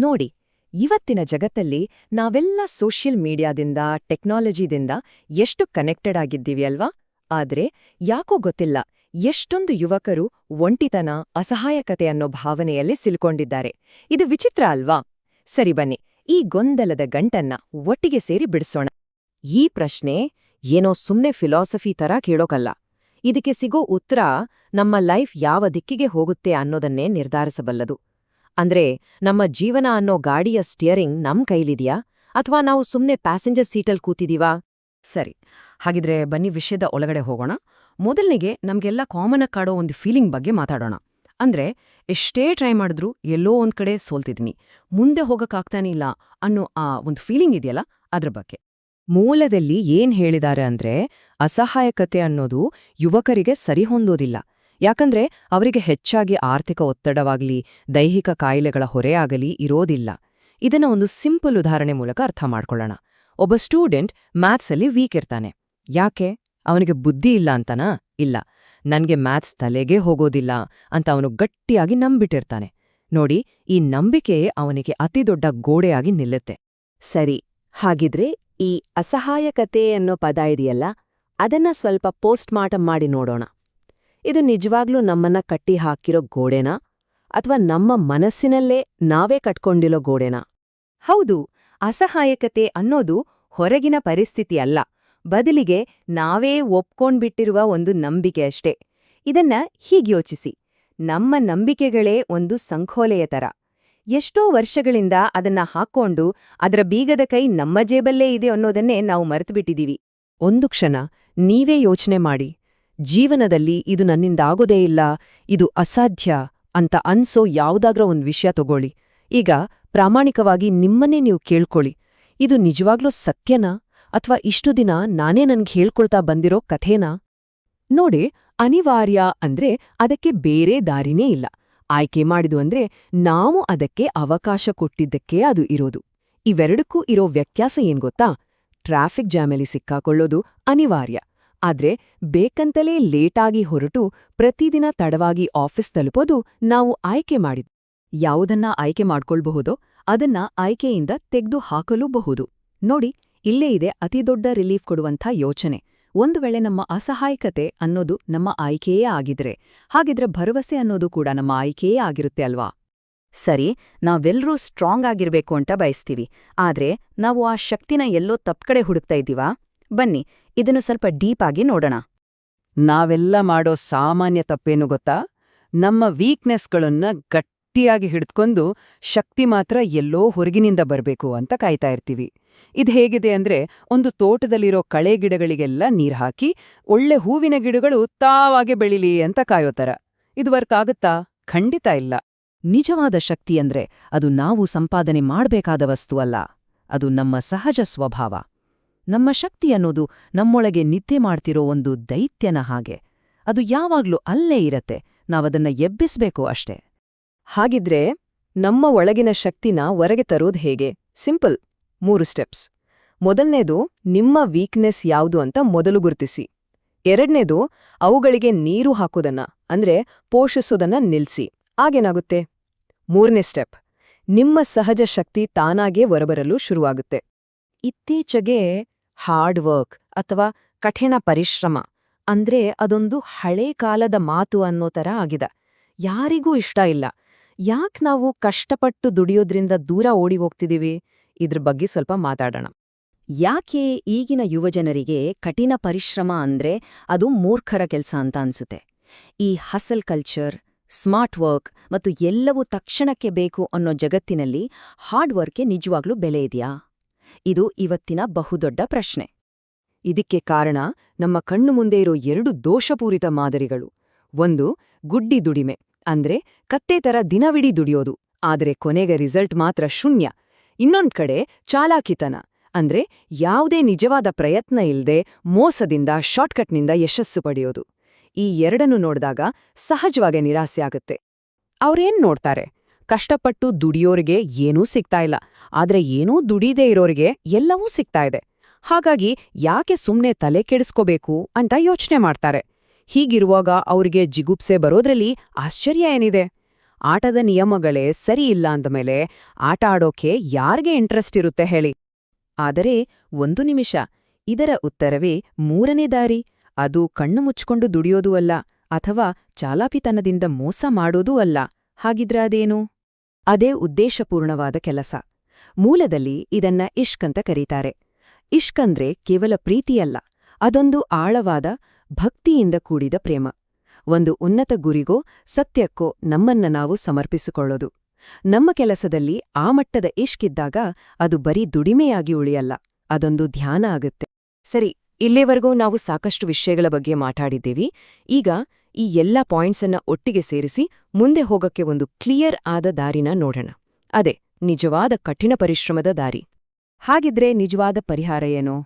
ನೋಡಿ, ಇವತ್ತಿನ ಜಗತ್ತಲ್ಲಿ ನಾವೆಲ್ಲ ಸೋಷಿಯಲ್ ಮೀಡಿಯಾದಿಂದ, ಟೆಕ್ನಾಲಜಿದಿಂದ ಎಷ್ಟು ಕನೆಕ್ಟೆಡ್ ಆಗಿದ್ದೀವಿ ಅಲ್ವಾ? ಆದ್ರೆ ಯಾಕೋ ಗೊತ್ತಿಲ್ಲ, ಎಷ್ಟೊಂದು ಯುವಕರು ಒಂಟಿತನ, ಅಸಹಾಯಕತೆ ಅನ್ನೋ ಭಾವನೆಯಲ್ಲಿ ಸಿಲ್ಕೊಂಡಿದ್ದಾರೆ. ಇದು ವಿಚಿತ್ರ ಅಲ್ವಾ? ಸರಿ ಬನ್ನಿ, ಈ ಗೊಂದಲದ ಗಂಟನ್ನ ಒಟ್ಟಿಗೆ ಸೇರಿ ಬಿಡಿಸೋಣ. ಈ ಪ್ರಶ್ನೆ ಏನೋ ಸುಮ್ನೆ ಫಿಲಾಸಫಿ ತರ ಕೇಳೋಕಲ್ಲ. ಇದಕ್ಕೆ ಸಿಗೋ ಉತ್ತರ ನಮ್ಮ ಲೈಫ್ ಯಾವ ದಿಕ್ಕಿಗೆ ಹೋಗುತ್ತೆ ಅನ್ನೋದನ್ನೇ ನಿರ್ಧರಿಸಬಲ್ಲದು. ಅಂದ್ರೆ ನಮ್ಮ ಜೀವನ ಅನ್ನೋ ಗಾಡಿಯ ಸ್ಟಿಯರಿಂಗ್ ನಮ್ ಕೈಲಿದೆಯಾ? ಅಥವಾ ನಾವು ಸುಮ್ನೆ ಪ್ಯಾಸೆಂಜರ್ ಸೀಟಲ್ಲಿ ಕೂತಿದೀವಾ? ಸರಿ, ಹಾಗಿದ್ರೆ ಬನ್ನಿ ವಿಷಯದ ಒಳಗಡೆ ಹೋಗೋಣ. ಮೊದಲನಿಗೆ ನಮ್ಗೆಲ್ಲ ಕಾಮನ್ ಕಾಡೋ ಒಂದು ಫೀಲಿಂಗ್ ಬಗ್ಗೆ ಮಾತಾಡೋಣ. ಅಂದ್ರೆ, ಎಷ್ಟೇ ಟ್ರೈ ಮಾಡಿದ್ರೂ ಎಲ್ಲೋ ಒಂದ್ ಕಡೆ ಸೋಲ್ತಿದ್ದೀನಿ ಮುಂದೆ ಹೋಗಕ್ಕಾಗ್ತಾನೆ ಇಲ್ಲ ಅನ್ನೋ ಆ ಒಂದು ಫೀಲಿಂಗ್ ಇದೆಯಲ್ಲ, ಅದ್ರ ಬಗ್ಗೆ. ಮೂಲದಲ್ಲಿ ಏನ್ ಹೇಳಿದಾರೆ ಅಂದ್ರೆ, ಅಸಹಾಯಕತೆ ಅನ್ನೋದು ಯುವಕರಿಗೆ ಸರಿಹೊಂದೋದಿಲ್ಲ. ಯಾಕಂದ್ರೆ ಅವರಿಗೆ ಹೆಚ್ಚಾಗಿ ಆರ್ಥಿಕ ಒತ್ತಡವಾಗಲಿ, ದೈಹಿಕ ಕಾಯಿಲೆಗಳ ಹೊರೆಯಾಗಲಿ ಇರೋದಿಲ್ಲ. ಇದನ್ನ ಒಂದು ಸಿಂಪಲ್ ಉದಾಹರಣೆ ಮೂಲಕ ಅರ್ಥ ಮಾಡ್ಕೊಳ್ಳೋಣ. ಒಬ್ಬ ಸ್ಟೂಡೆಂಟ್ ಮ್ಯಾಥ್ಸಲ್ಲಿ ವೀಕ್ ಇರ್ತಾನೆ. ಯಾಕೆ? ಅವನಿಗೆ ಬುದ್ಧಿ ಇಲ್ಲ ಅಂತನಾ? ಇಲ್ಲ. ನನಗೆ ಮ್ಯಾಥ್ಸ್ ತಲೆಗೇ ಹೋಗೋದಿಲ್ಲ ಅಂತ ಅವನು ಗಟ್ಟಿಯಾಗಿ ನಂಬಿಟ್ಟಿರ್ತಾನೆ. ನೋಡಿ, ಈ ನಂಬಿಕೆ ಅವನಿಗೆ ಅತಿದೊಡ್ಡ ಗೋಡೆಯಾಗಿ ನಿಲ್ಲುತ್ತೆ. ಸರಿ, ಹಾಗಿದ್ರೆ ಈ ಅಸಹಾಯಕತೆ ಅನ್ನೋ ಪದ ಇದೆಯಲ್ಲ, ಅದನ್ನ ಸ್ವಲ್ಪ ಪೋಸ್ಟ್ ಮಾರ್ಟಮ್ ಮಾಡಿ ನೋಡೋಣ. ಇದು ನಿಜವಾಗ್ಲೂ ನಮ್ಮನ್ನ ಕಟ್ಟಿ ಹಾಕಿರೋ ಗೋಡೆನಾ? ಅಥವಾ ನಮ್ಮ ಮನಸ್ಸಿನಲ್ಲೇ ನಾವೇ ಕಟ್ಕೊಂಡಿರೋ ಗೋಡೆನಾ? ಹೌದು, ಅಸಹಾಯಕತೆ ಅನ್ನೋದು ಹೊರಗಿನ ಪರಿಸ್ಥಿತಿ ಅಲ್ಲ. ಬದಲಿಗೆ ನಾವೇ ಒಪ್ಕೊಂಡ್ಬಿಟ್ಟಿರುವ ಒಂದು ನಂಬಿಕೆ ಅಷ್ಟೇ. ಇದನ್ನ ಹೀಗ್ಯೋಚಿಸಿ ನಮ್ಮ ನಂಬಿಕೆಗಳೇ ಒಂದು ಸಂಖೋಲೆಯ ತರ ಎಷ್ಟೋ ವರ್ಷಗಳಿಂದ ಅದನ್ನ ಹಾಕ್ಕೊಂಡು ಅದರ ಬೀಗದ ಕೈ ನಮ್ಮ ಜೇಬಲ್ಲೇ ಇದೆ ಅನ್ನೋದನ್ನೇ ನಾವು ಮರೆತುಬಿಟ್ಟಿದೀವಿ. ಒಂದು ಕ್ಷಣ ನೀವೇ ಯೋಚನೆ ಮಾಡಿ. ಜೀವನದಲ್ಲಿ ಇದು ನನ್ನಿಂದಾಗೋದೇ ಇಲ್ಲ, ಇದು ಅಸಾಧ್ಯ ಅಂತ ಅನ್ಸೋ ಯಾವ್ದಾಗ್ರ ಒಂದು ವಿಷಯ ತಗೊಳ್ಳಿ. ಈಗ ಪ್ರಾಮಾಣಿಕವಾಗಿ ನಿಮ್ಮನ್ನೇ ನೀವು ಕೇಳ್ಕೊಳ್ಳಿ. ಇದು ನಿಜವಾಗ್ಲೂ ಸತ್ಯನಾ? ಅಥವಾ ಇಷ್ಟು ದಿನ ನಾನೇ ನನ್ಗೆ ಹೇಳ್ಕೊಳ್ತಾ ಬಂದಿರೋ ಕಥೇನಾ? ನೋಡಿ, ಅನಿವಾರ್ಯ ಅಂದ್ರೆ ಅದಕ್ಕೆ ಬೇರೆ ದಾರಿನೇ ಇಲ್ಲ. ಆಯ್ಕೆ ಮಾಡಿದು ಅಂದ್ರೆ ನಾವು ಅದಕ್ಕೆ ಅವಕಾಶ ಕೊಟ್ಟಿದ್ದಕ್ಕೆ ಅದು ಇರೋದು. ಇವೆರಡಕ್ಕೂ ಇರೋ ವ್ಯತ್ಯಾಸ ಏನ್ ಗೊತ್ತಾ? ಟ್ರಾಫಿಕ್ ಜಾಮಲ್ಲಿ ಸಿಕ್ಕಾಕೊಳ್ಳೋದು ಅನಿವಾರ್ಯ. ಆದ್ರೆ ಬೇಕಂತಲೇ ಲೇಟಾಗಿ ಹೊರಟು ಪ್ರತಿದಿನ ತಡವಾಗಿ ಆಫೀಸ್ ತಲುಪೋದು ನಾವು ಆಯ್ಕೆ ಮಾಡಿದ್. ಯಾವುದನ್ನ ಆಯ್ಕೆ ಮಾಡ್ಕೊಳ್ಬಹುದೋ ಅದನ್ನ ಆಯ್ಕೆಯಿಂದ ತೆಗೆದು ಹಾಕಲೂಬಹುದು. ನೋಡಿ, ಇಲ್ಲೇ ಇದೆ ಅತಿದೊಡ್ಡ ರಿಲೀಫ್ ಕೊಡುವಂಥ ಯೋಚನೆ. ಒಂದು ವೇಳೆ ನಮ್ಮ ಅಸಹಾಯಕತೆ ಅನ್ನೋದು ನಮ್ಮ ಆಯ್ಕೆಯೇ ಆಗಿದ್ರೆ, ಹಾಗಿದ್ರೆ ಭರವಸೆ ಅನ್ನೋದು ಕೂಡ ನಮ್ಮ ಆಯ್ಕೆಯೇ ಆಗಿರುತ್ತೆ ಅಲ್ವಾ? ಸರಿ ನಾವೆಲ್ಲರೂ ಸ್ಟ್ರಾಂಗ್ ಆಗಿರ್ಬೇಕು ಅಂತ ಬಯಸ್ತೀವಿ. ಆದ್ರೆ, ನಾವು ಆ ಶಕ್ತಿನ ಎಲ್ಲೋ ತಪ್ಕಡೆ ಹುಡುಕ್ತಾ ಇದ್ದೀವಾ? ಬನ್ನಿ ಇದನ್ನು ಸ್ವಲ್ಪ ಡೀಪ್ ಆಗಿ ನೋಡೋಣ. ನಾವೆಲ್ಲ ಮಾಡೋ ಸಾಮಾನ್ಯ ತಪ್ಪೇನು ಗೊತ್ತಾ? ನಮ್ಮ ವೀಕ್ನೆಸ್ಗಳನ್ನ ಗಟ್ಟಿಯಾಗಿ ಹಿಡಿದ್ಕೊಂಡು ಶಕ್ತಿ ಮಾತ್ರ ಎಲ್ಲೋ ಹೊರಗಿನಿಂದ ಬರಬೇಕು ಅಂತ ಕಾಯ್ತಾ ಇರ್ತೀವಿ. ಇದು ಹೇಗಿದೆ ಅಂದ್ರೆ ಒಂದು ತೋಟದಲ್ಲಿರೋ ಕಳೆ ಗಿಡಗಳಿಗೆಲ್ಲ ನೀರು ಹಾಕಿ ಒಳ್ಳೆ ಹೂವಿನ ಗಿಡಗಳು ತಾವಾಗೆ ಬೆಳಿಲಿ ಅಂತ ಕಾಯೋತರ ಇದು ವರ್ಕ್ ಆಗುತ್ತಾ? ಖಂಡಿತ ಇಲ್ಲ. ನಿಜವಾದ ಶಕ್ತಿ ಅಂದ್ರೆ ಅದು ನಾವು ಸಂಪಾದನೆ ಮಾಡ್ಬೇಕಾದ ವಸ್ತು ಅಲ್ಲ. ಅದು ನಮ್ಮ ಸಹಜ ಸ್ವಭಾವ. ನಮ್ಮ ಶಕ್ತಿ ಅನ್ನೋದು ನಮ್ಮೊಳಗೆ ನಿದ್ದೆ ಮಾಡ್ತಿರೋ ಒಂದು ದೈತ್ಯನ ಹಾಗೆ. ಅದು ಯಾವಾಗ್ಲೂ ಅಲ್ಲೇ ಇರತ್ತೆ. ನಾವದನ್ನ ಎಬ್ಬಿಸ್ಬೇಕು ಅಷ್ಟೇ. ಹಾಗಿದ್ರೆ ನಮ್ಮ ಒಳಗಿನ ಶಕ್ತಿನ ಹೊರಗೆ ತರೋದು ಹೇಗೆ? ಸಿಂಪಲ್, ಮೂರು ಸ್ಟೆಪ್ಸ್. ಮೊದಲನೇದು, ನಿಮ್ಮ ವೀಕ್ನೆಸ್ ಯಾವುದು ಅಂತ ಮೊದಲು ಗುರುತಿಸಿ. ಎರಡನೇದು, ಅವುಗಳಿಗೆ ನೀರು ಹಾಕೋದನ್ನ, ಅಂದ್ರೆ ಪೋಷಿಸೋದನ್ನ ನಿಲ್ಸಿ. ಆಗೇನಾಗುತ್ತೆ? ಮೂರನೇ ಸ್ಟೆಪ್, ನಿಮ್ಮ ಸಹಜ ಶಕ್ತಿ ತಾನಾಗೇ ಹೊರಬರಲು ಶುರುವಾಗುತ್ತೆ. ಇತ್ತೀಚೆಗೆ ಹಾರ್ಡ್ ವರ್ಕ್ ಅಥವಾ ಕಠಿಣ ಪರಿಶ್ರಮ ಅಂದ್ರೆ ಅದೊಂದು ಹಳೆ ಕಾಲದ ಮಾತು ಅನ್ನೋ ಥರ ಆಗಿದೆ. ಯಾರಿಗೂ ಇಷ್ಟ ಇಲ್ಲ. ಯಾಕ್ ನಾವು ಕಷ್ಟಪಟ್ಟು ದುಡಿಯೋದ್ರಿಂದ ದೂರ ಓಡಿ ಹೋಗ್ತಿದೀವಿ? ಇದ್ರ ಬಗ್ಗೆ ಸ್ವಲ್ಪ ಮಾತಾಡೋಣ. ಯಾಕೆ ಈಗಿನ ಯುವಜನರಿಗೆ ಕಠಿಣ ಪರಿಶ್ರಮ ಅಂದ್ರೆ ಅದು ಮೂರ್ಖರ ಕೆಲಸ ಅಂತ ಅನ್ಸುತ್ತೆ? ಈ ಹಸಲ್ ಕಲ್ಚರ್ ಸ್ಮಾರ್ಟ್ ವರ್ಕ್ ಮತ್ತು ಎಲ್ಲವೂ ತಕ್ಷಣಕ್ಕೆ ಬೇಕು ಅನ್ನೋ ಜಗತ್ತಿನಲ್ಲಿ ಹಾರ್ಡ್ ವರ್ಕ್ಗೆ ನಿಜವಾಗ್ಲೂ ಬೆಲೆ ಇದೆಯಾ? ಇದು ಇವತ್ತಿನ ಬಹುದೊಡ್ಡ ಪ್ರಶ್ನೆ. ಇದಕ್ಕೆ ಕಾರಣ ನಮ್ಮ ಕಣ್ಣು ಮುಂದೆ ಇರೋ ಎರಡು ದೋಷಪೂರಿತ ಮಾದರಿಗಳು. ಒಂದು, ಗುಡ್ಡಿ ದುಡಿಮೆ, ಅಂದ್ರೆ ಕತ್ತೆ ತರ ದಿನವಿಡೀ ದುಡಿಯೋದು, ಆದರೆ ಕೊನೆಗೆ ರಿಸಲ್ಟ್ ಮಾತ್ರ ಶೂನ್ಯ. ಇನ್ನೊಂದ್ ಕಡೆ ಚಾಲಾಕಿತನ, ಅಂದ್ರೆ ಯಾವುದೇ ನಿಜವಾದ ಪ್ರಯತ್ನ ಇಲ್ಲದೆ ಮೋಸದಿಂದ, ಶಾರ್ಟ್ಕಟ್ನಿಂದ ಯಶಸ್ಸು ಪಡೆಯೋದು. ಈ ಎರಡನ್ನು ನೋಡಿದಾಗ ಸಹಜವಾಗಿ ನಿರಾಸೆ ಆಗುತ್ತೆ. ಅವ್ರೇನ್ ನೋಡ್ತಾರೆ? ಕಷ್ಟಪಟ್ಟು ದುಡಿಯೋರಿಗೆ ಏನೂ ಸಿಗ್ತಾ ಇಲ್ಲ. ಆದರೆ ಏನೂ ದುಡಿದೇ ಇರೋರಿಗೆ ಎಲ್ಲವೂ ಸಿಗ್ತಾ ಇದೆ. ಹಾಗಾಗಿ ಯಾಕೆ ಸುಮ್ಮನೆ ತಲೆ ಕೆಡಿಸ್ಕೋಬೇಕು ಅಂತ ಯೋಚನೆ ಮಾಡ್ತಾರೆ. ಹೀಗಿರುವಾಗ ಅವ್ರಿಗೆ ಜಿಗುಪ್ಸೆ ಬರೋದ್ರಲ್ಲಿ ಆಶ್ಚರ್ಯ ಏನಿದೆ? ಆಟದ ನಿಯಮಗಳೇ ಸರಿ ಇಲ್ಲ ಅಂದಮೇಲೆ ಆಟ ಆಡೋಕೆ ಯಾರಿಗೆ ಇಂಟ್ರೆಸ್ಟ್ ಇರುತ್ತೆ ಹೇಳಿ? ಆದರೆ ಒಂದು ನಿಮಿಷ, ಇದರ ಉತ್ತರವೇ ಮೂರನೇ ದಾರಿ. ಅದು ಕಣ್ಣು ಮುಚ್ಕೊಂಡು ದುಡಿಯೋದೂ ಅಲ್ಲ, ಅಥವಾ ಚಾಲಾಪಿತನದಿಂದ ಮೋಸ ಮಾಡೋದೂ ಅಲ್ಲ. ಹಾಗಿದ್ರ ಅದೇನು? ಅದೇ ಉದ್ದೇಶಪೂರ್ಣವಾದ ಕೆಲಸ. ಮೂಲದಲ್ಲಿ ಇದನ್ನ ಇಷ್ಕ್ ಅಂತ ಕರೀತಾರೆ. ಇಷ್ಕ್ ಅಂದ್ರೆ ಕೇವಲ ಪ್ರೀತಿಯಲ್ಲ, ಅದೊಂದು ಆಳವಾದ ಭಕ್ತಿಯಿಂದ ಕೂಡಿದ ಪ್ರೇಮ. ಒಂದು ಉನ್ನತ ಗುರಿಗೋ ಸತ್ಯಕ್ಕೋ ನಮ್ಮನ್ನ ನಾವು ಸಮರ್ಪಿಸಿಕೊಳ್ಳೋದು. ನಮ್ಮ ಕೆಲಸದಲ್ಲಿ ಆ ಮಟ್ಟದ ಇಷ್ಕಿದ್ದಾಗ ಅದು ಬರೀ ದುಡಿಮೆಯಾಗಿ ಉಳಿಯಲ್ಲ, ಅದೊಂದು ಧ್ಯಾನ ಆಗುತ್ತೆ. ಸರಿ, ಇಲ್ಲಿವರೆಗೂ ನಾವು ಸಾಕಷ್ಟು ವಿಷಯಗಳ ಬಗ್ಗೆ ಮಾತಾಡಿದ್ದೀವಿ. ಈಗ ಈ ಎಲ್ಲ ಪಾಯಿಂಟ್ಸನ್ನ ಒಟ್ಟಿಗೆ ಸೇರಿಸಿ ಮುಂದೆ ಹೋಗಕ್ಕೆ ಒಂದು ಕ್ಲಿಯರ್ ಆದ ದಾರಿನ ನೋಡೋಣ. ಅದೇ, ನಿಜವಾದ ಕಠಿಣ ಪರಿಶ್ರಮದ ದಾರಿ. ಹಾಗಿದ್ರೆ ನಿಜವಾದ ಪರಿಹಾರ ಏನು?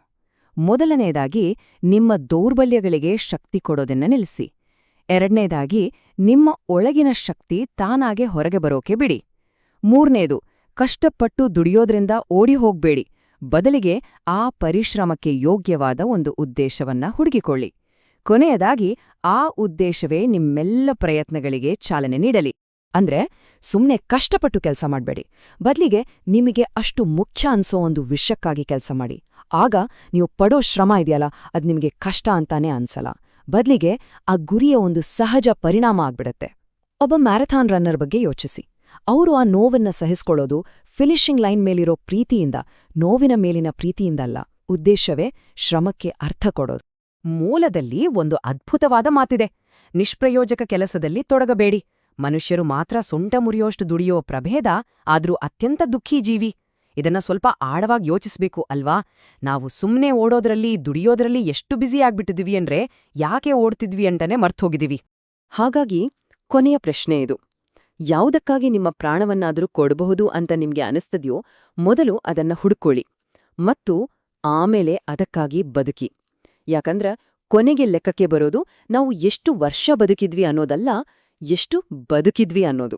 ಮೊದಲನೆಯದಾಗಿ ನಿಮ್ಮ ದೌರ್ಬಲ್ಯಗಳಿಗೆ ಶಕ್ತಿ ಕೊಡೋದನ್ನ ನಿಲ್ಲಿಸಿ ಎರಡನೇದಾಗಿ, ನಿಮ್ಮ ಒಳಗಿನ ಶಕ್ತಿ ತಾನಾಗೆ ಹೊರಗೆ ಬರೋಕೆ ಬಿಡಿ. ಮೂರನೇದು, ಕಷ್ಟಪಟ್ಟು ದುಡಿಯೋದ್ರಿಂದ ಓಡಿ ಹೋಗ್ಬೇಡಿ. ಬದಲಿಗೆ ಆ ಪರಿಶ್ರಮಕ್ಕೆ ಯೋಗ್ಯವಾದ ಒಂದು ಉದ್ದೇಶವನ್ನ ಹುಡುಕಿಕೊಳ್ಳಿ ಕೊನೆಯದಾಗಿ ಆ ಉದ್ದೇಶವೇ ನಿಮ್ಮೆಲ್ಲ ಪ್ರಯತ್ನಗಳಿಗೆ ಚಾಲನೆ ನೀಡಲಿ. ಅಂದ್ರೆ ಸುಮ್ನೆ ಕಷ್ಟಪಟ್ಟು ಕೆಲಸ ಮಾಡಬೇಡಿ. ಬದಲಿಗೆ ನಿಮಗೆ ಅಷ್ಟು ಮುಖ್ಯ ಅನ್ಸೋ ಒಂದು ವಿಷಯಕ್ಕಾಗಿ ಕೆಲಸ ಮಾಡಿ. ಆಗ ನೀವು ಪಡೋ ಶ್ರಮ ಇದೆಯಲ್ಲ, ಅದ್ ನಿಮಗೆ ಕಷ್ಟ ಅಂತಾನೆ ಅನ್ಸಲ್ಲ. ಬದಲಿಗೆ ಆ ಗುರಿಯ ಒಂದು ಸಹಜ ಪರಿಣಾಮ ಆಗ್ಬಿಡತ್ತೆ. ಒಬ್ಬ ಮ್ಯಾರಥಾನ್ ರನ್ನರ್ ಬಗ್ಗೆ ಯೋಚಿಸಿ. ಅವರು ಆ ನೋವನ್ನ ಸಹಿಸ್ಕೊಳ್ಳೋದು ಫಿನಿಶಿಂಗ್ ಲೈನ್ ಮೇಲಿರೋ ಪ್ರೀತಿಯಿಂದ, ನೋವಿನ ಮೇಲಿನ ಪ್ರೀತಿಯಿಂದಲ್ಲ ಉದ್ದೇಶವೇ ಶ್ರಮಕ್ಕೆ ಅರ್ಥ ಕೊಡೋದು. ಮೂಲದಲ್ಲಿ ಒಂದು ಅದ್ಭುತವಾದ ಮಾತಿದೆ. ನಿಷ್ಪ್ರಯೋಜಕ ಕೆಲಸದಲ್ಲಿ ತೊಡಗಬೇಡಿ. ಮನುಷ್ಯರು ಮಾತ್ರ ಸೊಂಟ ಮುರಿಯೋಷ್ಟು ದುಡಿಯೋ ಪ್ರಭೇದ, ಆದ್ರೂ ಅತ್ಯಂತ ದುಃಖಿ ಜೀವಿ. ಇದನ್ನ ಸ್ವಲ್ಪ ಆಳವಾಗಿ ಯೋಚಿಸ್ಬೇಕು ಅಲ್ವಾ? ನಾವು ಸುಮ್ನೆ ಓಡೋದ್ರಲ್ಲಿ, ದುಡಿಯೋದ್ರಲ್ಲಿ ಎಷ್ಟು ಬ್ಯುಸಿ ಆಗ್ಬಿಟ್ಟಿದ್ವಿ ಅಂದ್ರೆ ಯಾಕೆ ಓಡ್ತಿದ್ವಿ ಅಂತಾನೆ ಮರ್ತೋಗಿದೀವಿ ಹಾಗಾಗಿ ಕೊನೆಯ ಪ್ರಶ್ನೆ ಇದು. ಯಾವುದಕ್ಕಾಗಿ ನಿಮ್ಮ ಪ್ರಾಣವನ್ನಾದರೂ ಕೊಡಬಹುದು ಅಂತ ನಿಮ್ಗೆ ಅನಿಸ್ತದೆಯೋ, ಮೊದಲು ಅದನ್ನ ಹುಡುಕೊಳ್ಳಿ. ಮತ್ತು ಆಮೇಲೆ ಅದಕ್ಕಾಗಿ ಬದುಕಿ. ಯಾಕಂದ್ರ ಕೊನೆಗೆ ಲೆಕ್ಕಕ್ಕೆ ಬರೋದು ನಾವು ಎಷ್ಟು ವರ್ಷ ಬದುಕಿದ್ವಿ ಅನ್ನೋದಲ್ಲ ಎಷ್ಟು ಬದುಕಿದ್ವಿ ಅನ್ನೋದು.